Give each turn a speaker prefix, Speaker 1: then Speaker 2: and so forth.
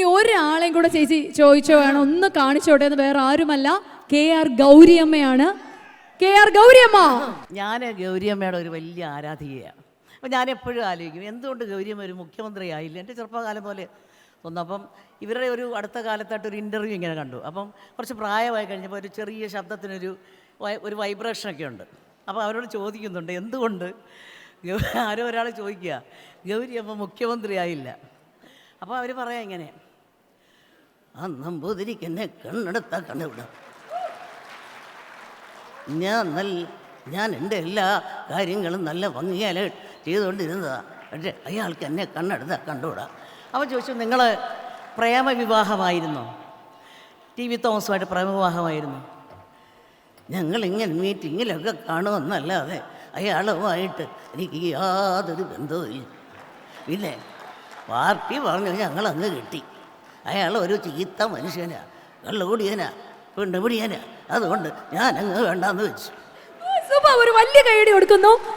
Speaker 1: ഇനി ഒരാളെയും കൂടെ ചേച്ചി ചോദിച്ചോ വേണം. ഒന്ന് കാണിച്ചോട്ടെ എന്ന് വേറെ ആരുമല്ല. കെ ആർ ഗൗരിയമ്മയാണ്. K R Gouriamma!
Speaker 2: ഞാൻ ഗൗരിയമ്മയുടെ ഒരു വലിയ ആരാധികയാണ്. അപ്പം ഞാൻ എപ്പോഴും ആലോചിക്കും എന്തുകൊണ്ട് ഗൗരിയമ്മ ഒരു മുഖ്യമന്ത്രി ആയില്ല എന്റെ ചെറുപ്പകാലം പോലെ തോന്നുന്നു. അപ്പം ഇവരുടെ ഒരു അടുത്ത കാലത്തായിട്ട് ഒരു ഇന്റർവ്യൂ ഇങ്ങനെ കണ്ടു. അപ്പം കുറച്ച് പ്രായമായി കഴിഞ്ഞപ്പോൾ ഒരു ചെറിയ ശബ്ദത്തിനൊരു ഒരു വൈബ്രേഷനൊക്കെ ഉണ്ട്. അപ്പോൾ അവരോട് ചോദിക്കുന്നുണ്ട് എന്തുകൊണ്ട് ആരോ ഒരാൾ ചോദിക്കുക ഗൗരിയമ്മ മുഖ്യമന്ത്രി ആയില്ല അപ്പോൾ അവർ പറയാം ഇങ്ങനെ ആ നമ്പൂതിരിക്ക് എന്നെ കണ്ണെടുത്താ കണ്ടുവിടും ഞാൻ നല്ല ഞാൻ എന്റെ എല്ലാ കാര്യങ്ങളും നല്ല ഭംഗിയാലേ ചെയ്തുകൊണ്ടിരുന്നതാണ് പക്ഷേ അയാൾക്ക് എന്നെ കണ്ണെടുത്താൽ കണ്ടുവിടാം അപ്പോൾ ചോദിച്ചു നിങ്ങൾ പ്രേമവിവാഹമായിരുന്നോ? T V തോമസുമായിട്ട് പ്രേമവിവാഹമായിരുന്നു. ഞങ്ങളിങ്ങനെ മീറ്റിങ്ങിലൊക്കെ കാണുമെന്നല്ലാതെ അയാളുമായിട്ട് എനിക്ക് യാതൊരു ബന്ധവുമില്ല. പിന്നെ പാർട്ടി പറഞ്ഞു ഞങ്ങളങ്ങ് കിട്ടി. അയാൾ ഒരു ചീത്ത മനുഷ്യനാ. കള്ളുകൂടിയനാ പിണ്ടുപിടിയനാ അതുകൊണ്ട് ഞാൻ ഞാനങ്ങ് വേണ്ടാന്ന് വെച്ചു.
Speaker 1: ഒരു വലിയ കൈയടി കൊടുക്കുന്നു.